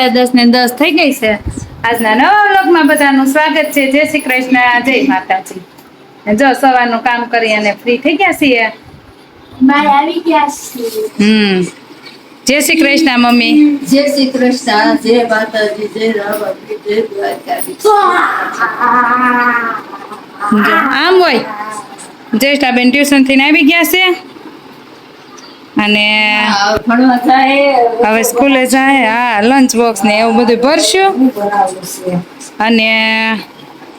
સાડા દસ ને દસ થઈ ગઈ છે. આજના નવા વ્લોગમાં બધાનું સ્વાગત છે. જય શ્રી કૃષ્ણ. જય માતાજી. જો સવારનું કામ કરી અને ફ્રી થઈ ગયા છીએ. હમ. જય શ્રી કૃષ્ણ મમ્મી. જય શ્રી કૃષ્ણ. જય માતાજી જય રામ જય દ્વારકાધીશ. આમ હોય. જ્યેષ્ઠાબેન ટ્યુશન થઈને આવી ગયા છે. અને હવે સ્કૂલે જાય હા લંચ બોક્સ ને એવું બધું ભરશું. અને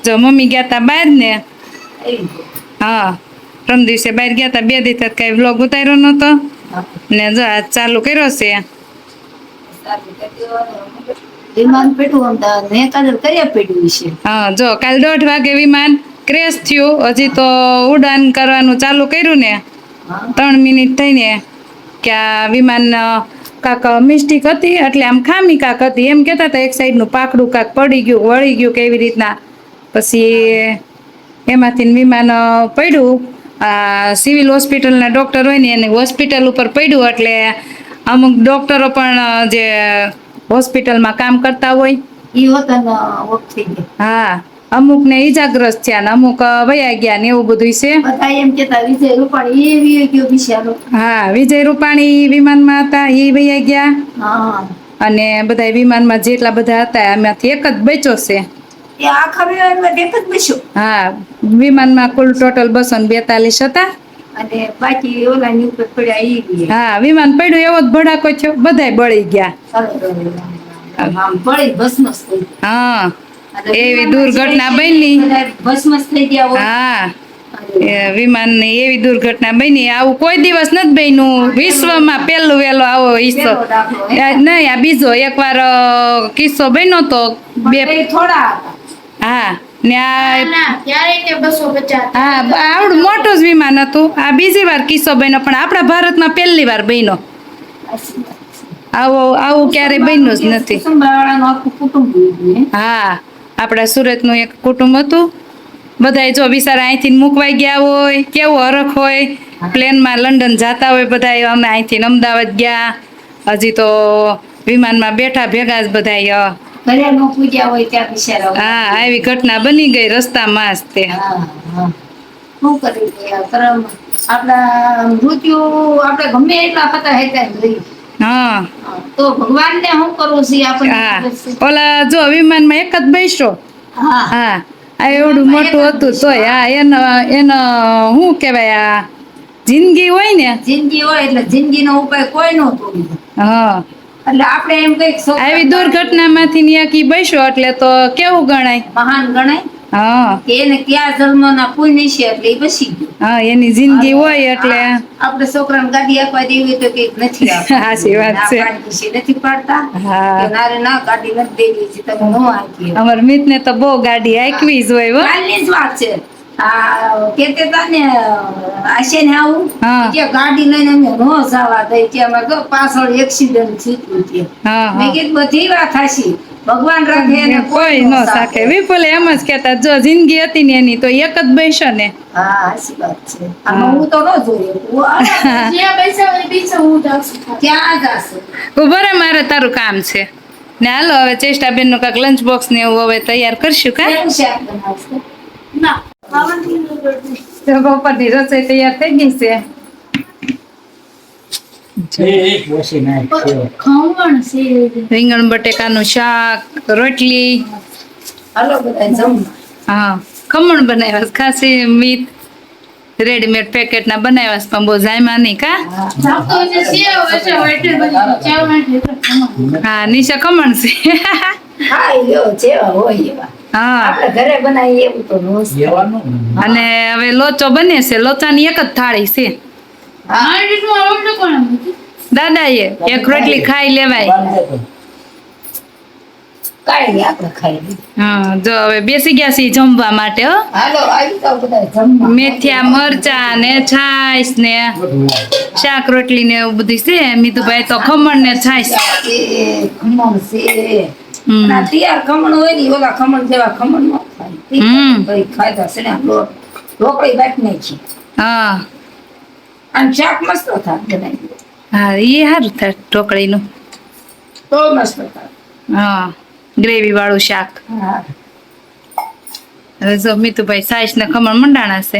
જો મમ્મી ગયા તા બહાર ને હા ત્રણ દિવસે બહાર ગયા તા બે દિવસ કઈ વ્લોગ ઉતાર્યો નતો ને જો આ ચાલુ કર્યો છે. હા જો કાલ દોઢ વાગે વિમાન ક્રેશ થયું. હજી તો ઉડાન કરવાનું ચાલુ કર્યું ને. ત્રણ મિનિટ થઈને કે આ વિમાન કાંક મિસ્ટેક હતી એટલે આમ ખામી કાંક હતી. એમ કહેતા હતા એક સાઈડનું પાકડું કાંક પડી ગયું વળી ગયું કે એવી રીતના. પછી એમાંથી વિમાન પડ્યું. આ સિવિલ હોસ્પિટલના ડૉક્ટર હોય ને એને હોસ્પિટલ ઉપર પડ્યું એટલે અમુક ડૉક્ટરો પણ જે હોસ્પિટલમાં કામ કરતા હોય. એ ગયા હા. અમુક ને ઈજાગ્રસ્ત થયા ને અમુક વયા ગયા ને એવું બધું છે. એમ કેતા વિજય રૂપાણી એ વી ગયો બિચારો. હા વિજય રૂપાણી વિમાનમાં હતા એ વયા ગયા. હા. અને બધા વિમાનમાં જેટલા બધા હતા એમાંથી એક જ બચ્યો છે. હા આખા વિમાનમાં એક જ બસ્યો હા વિમાનમાં કુલ ટોટલ બસો ને બેતાલીસ હતા. અને બાકી ઓલા ઉપર પડ્યા ઈ બી હા વિમાન પડ્યું એવો જ ભડાકો થયો બધાય બળી ગયા. હા. એવી દુર્ઘટના બની. હા એ વિમાનની એવી દુર્ઘટના બની. આવું કોઈ દિવસ નથી બન્યું. વિશ્વમાં પહેલું વહેલો આવો દાખલો, નહીં આ બીજો એકવાર કિસ્સો બન્યો તો બે થોડા હા આવડું મોટું જ વિમાન હતું. આ બીજી વાર કિસ્સો બન્યો પણ આપણા ભારતમાં પહેલી વાર બન્યો. આવો આવું ક્યારેય બન્યું જ નથી. હે? આપણા સુરતનું એક કુટુંબ હતું. બધાય જો બિચારા અહીંથી મૂકવાઈ ગયા હોય કેવું હરખ હોય પ્લેનમાં લંડન જાતા હોય બધાય અમે અહીંથી અમદાવાદ ગયા. હજી તો વિમાનમાં બેઠા ભેગા જ બિચારા. હા આવી ઘટના બની ગઈ રસ્તામાં જ તે. આપણા મૃત્યુ આપણે ગમે એટલા હતા હેતા હા. તો ભગવાનને શું કરવું છે આપણે ઓલા જો વિમાનમાં એક જ બેસો હા. હા. આ એવડું મોટું હતું તોય. હા એનો એનો શું કહેવાય આ? જિંદગી હોય ને? જિંદગી હોય એટલે જિંદગીનો ઉપાય કોઈ નો હા. એટલે આપણે એમ કંઈક આવી દુર્ઘટનામાંથી ન્યાકી બેસો એટલે તો કેવું ગણાય? મહાન ગણાય. એને ક્યાં જન્મના પુણ્ય છે એટલે એ બસી ગયું. હા એની જિંદગી હોય એટલે. આપણે છોકરાને ગાડી આપવા દેવી તો કંઈક નથી સાચી વાત છે. નથી પાડતા. નારે ના ગાડી નથી દેવી છે તમે નો આપી અમાર મિતને તો બહુ ગાડી આકવી જ હોય કાલની જ વાત છે. કેતે આશે ને આવું? કે ગાડી લઈને અમે નો જવા દઈ કે અમારે પાછળ એક્સિડન્ટ થયું છે મેં કીધું બધી વાત હાચી. ભગવાન રાખે એને કોઈ ન સાકે વિપુલ એમ જ કહેતા જો જિંદગી હતી ને એની તો એક જ બેસ્યો ને. હા હાચી વાત છે. આમાં હું તો ન જોયું. જ્યાં પૈસા હોય હું જાઉં છું. ક્યાં ઊભો રે મારે તારું કામ છે. ને હાલો હવે ચેષ્ટાબેનનું કાંઈક લંચ બોક્સ ને એવું હવે તૈયાર કરશું કા? ના. બપોરની રસોઈ તૈયાર થઈ ગઈ છે. રીંગણ બટેકાનું શાક રોટલી. હા ખમણ બનાવ્યા ખાસી મીત રેડીમેડ પેકેટના બનાવ્યા પણ બહુ જાયમા નહીં કા. હા. નિશા ખમણ. છે. નો. અને હવે લોચો બને છે લોચાની એક જ થાળી છે. બધું? દાદાએ એક રોટલી ખાઈ લેવાય. કાંઈ આપણે ખાઈ હા જો હવે બેસી ગયા છીએ જમવા માટે હો. હાલો આવી જાઓ બધા જમવા. મેથિયા મરચા ને છાશ ને શાક રોટલી ને એવું બધું છે. મીતુભાઈ તો ખમણ ને છાશ. ખમણ છે. તૈયાર ખમણ હોય ને ઓલા ખમણ જેવા ખમણ નો ખાય. હમ. ભાઈ ખાધા છે ને રોકડી બાકી નાખી. હા. અને શાક મસ્ત થાય બનાવી હા એ સારું થાય ઢોકળીનું. તો મસ્ત હા ગ્રેવી વાળું શાક. હા. હવે જો મીતુભાઈ સાઈસ ને ખમણ મંડાણા છે.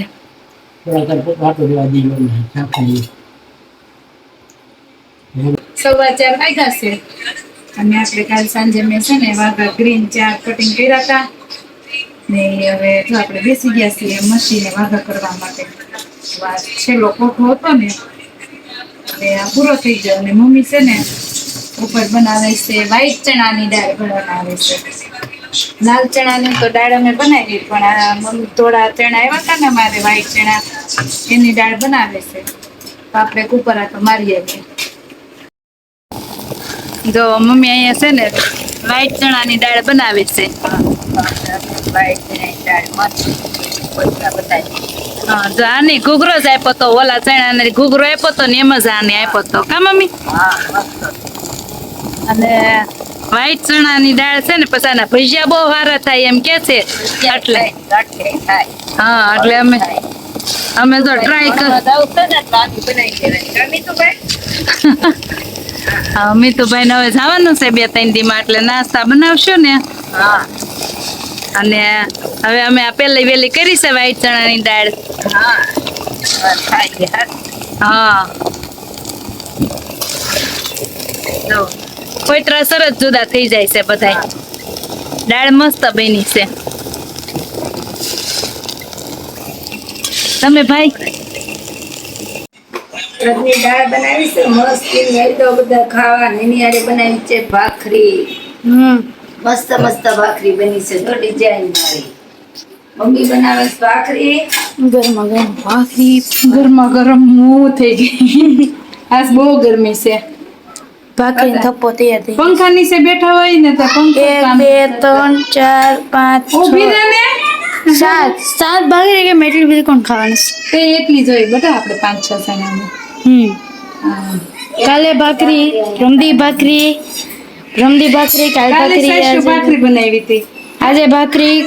સવા ચાર વાગ્યા છે. અને આપણે કાલ સાંજે મેં છે ને વાઘા ગ્રીન ચાર કટિંગ કર્યા હતા. ને હવે જો આપણે બેસી ગયા છીએ મશીને વાઘા કરવા માટે. છેલ્લો કોઠો હતો ને હવે આ પૂરો થઈ ગયો અને મમ્મી છે ને ઉપર બનાવે છે વ્હાઈટ ચણાની દાળ બનાવે છે. લાલ ચણાની તો દાળ અમે બનાવી પણ આ મમ્મી થોડા ચણા આવ્યા હતા ને મારે વ્હાઈટ ચણા, એની દાળ બનાવે છે. તો આપણે કુકરા તો મારી આવીએ જો મમ્મી અહીંયા છે ને વ્હાઈટ ચણાની દાળ બનાવે છે. હા જો આની ઘૂઘરો જ આપ્યો તો ઓલા ચણા ને ઘૂઘરો આપ્યો તો ને એમ જ આને આપ્યો તો. કા મમ્મી? અને વ્હાઈટ ચણાની દાળ છે ને પછી આના ભજીયા બહુ સારા થાય એમ કે છે. એટલે હા એટલે અમે અમે તો ટ્રાય કર હા મીતુભાઈ ને હવે જવાનું છે બે ત્રણ દી માં એટલે નાસ્તા બનાવશો ને? અને હવે અમે આ પેલી વેલી કરી છે વ્હાઈટ ચણાની દાળ. હા. જો કોઈતરા સરસ જુદા થઈ જાય છે બધા દાળ મસ્ત બની છે. તમે ભાઈ? રસની દાળ બનાવી છે મસ્ત એની બધા ખાવા ને એની બનાવી છે ભાખરી. હમ. મસ્ત મસ્ત ભાખરી બની છે. તો ડિઝાઇન વાળી. મમ્મી બનાવે છે ભાખરી? ગરમા ગરમ ભાખરી ગરમા ગરમ મોં થઈ ગઈ. આજ બહુ ગરમી છે. ભાખરી થપ્પો તૈયાર થઈ પંખા નીચે બેઠા હોય ને તો પંખો બે ત્રણ ચાર પાંચ ઊભી રહે સાત. સાત ભાખરી કે એટલી બધી કોણ ખાવાની છે? તે એટલી જોઈ બેટા આપણે પાંચ છ જણાને. હમ. હા. કાલે ભાખરી રમદી ભાખરી રમદી ભાખરી કાલ ભાખરી ભાખરી બનાવી હતી. આજે ભાખરી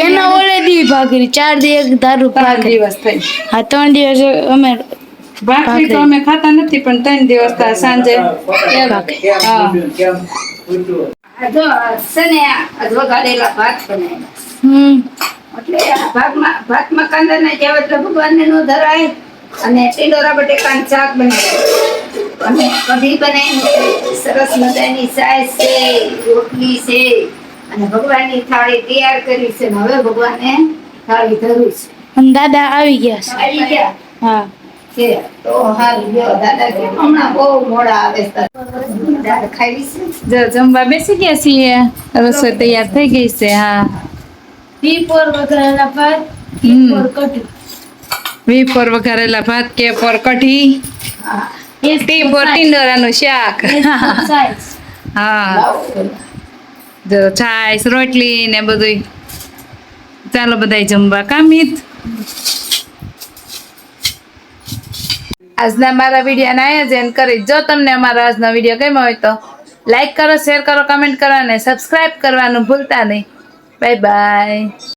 એના ઓલે દી ભાખરી ચાર દિવસ દારૂ ત્રણ ભાખરી. દિવસ થઈ. આ ત્રણ દિવસ અમે ભાખરી તો અમે ખાતા નથી પણ ત્રણ દિવસ થયા સાંજે. હા. આ જો આ છે ને આ વઘારેલા ભાત બનાવ્યા હમ. એટલે આ ભાતમાં ભાતમાં કાંદા ના ધરાય. અને ટીંડોરા બટેકાનું શાક બનાવ્યું અને કઢી બનાવી સરસ મજાની સાસ છે રોટલી છે અને ભગવાનની થાળી તૈયાર કરી છે હવે ભગવાને થાળી ધરું છે. અને દાદા આવી ગયા છે. આવી ગયા? હા. છે તો હારું લ્યો દાદા કે હમણાં બહુ મોડા આવે છે. દાળ છે? જો જમવા બેસી ગયા છીએ. રસોઈ તૈયાર થઈ ગઈ છે હા. ટી પર વઘારેલા ભાત હમ. કઢી વી પર વઘારેલા ભાત કે પર કઢી હા. ટી પર ટીંડોરાનું શાક હા. જો છાશ રોટલી ને બધું ચાલો બધા જમવા કામિત આજના મારા વિડીયોના આયોજન કરી જો તમને અમારો આજનો વીડિયો ગમ્યો હોય તો લાઈક કરો શેર કરો કમેન્ટ કરો અને સબસ્ક્રાઈબ કરવાનું ભૂલતા નહીં બાય બાય